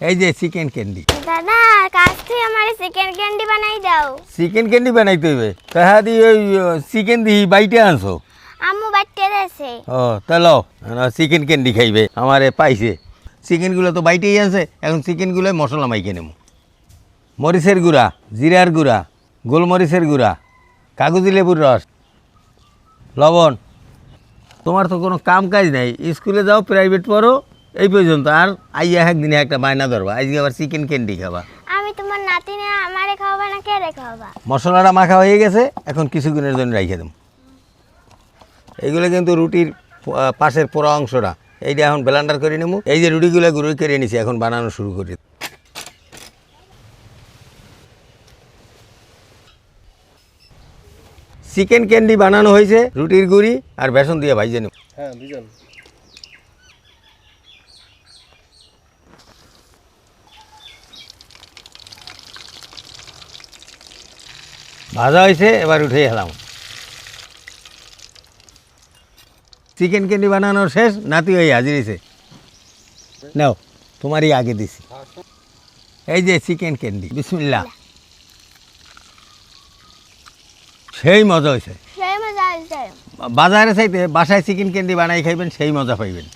এই যে chicken candy. দাদা কাছ থেকে আমার চিকেন ক্যান্ডি বানাই দাও। চিকেন ক্যান্ডি বানাইতে হইবে? তাহা দি ওই চিকেন দি বাইটে আনছো? আম্মু বাড়তে দেছে ও তাহলে চিকেন ক্যান্ডি খাইবে আমারে পাইছে। চিকেনগুলো তো বাইটেই আছে এখন চিকেনগুলো মশলা মাইকে নেব মরিচের গুঁড়া জিরার গুঁড়া গোলমরিচের গুঁড়া কাগজি লেবুর রস লবণ। তোমার তো কোনো কাম কাজ নাই স্কুলে যাও প্রাইভেট পড়ো এই পর্যন্ত আর আইয়া একদিনে একটা বায়না ধরবা। আজকে আবার চিকেন ক্যান্ডি খাবা। আমি তোমার নাতিনে আমারে খাওয়াবা না কে রে খাওয়াবা? মশলাটা মাখা হয়ে গেছে এখন কিছুক্ষণের জন্য রেখে দেব। এইগুলো কিন্তু রুটির পাশের পোড়া অংশটা। এইটা এখন ব্লেন্ডার করে নেব। এই যে রুটিগুলো গুঁড়ো করে নিছি এখন বানানো শুরু করি। চিকেন ক্যান্ডি বানানো হয়েছে রুটির গুঁড়ি আর বেসন দিয়ে ভাইজে নেব। হ্যাঁ ভাজা হয়েছে এবার উঠে এলাম চিকেন ক্যান্ডি বানানো শেষ নাতি হয়ে হাজির হয়েছে নাও তোমারই আগে দিছি। এই যে চিকেন ক্যান্ডি বিসমিল্লা সেই মজা হয়েছে সেই মজা হয়েছে বাজারে চাইতে বাসায় চিকেন ক্যান্ডি বানাই খাইবেন সেই মজা পাইবেন।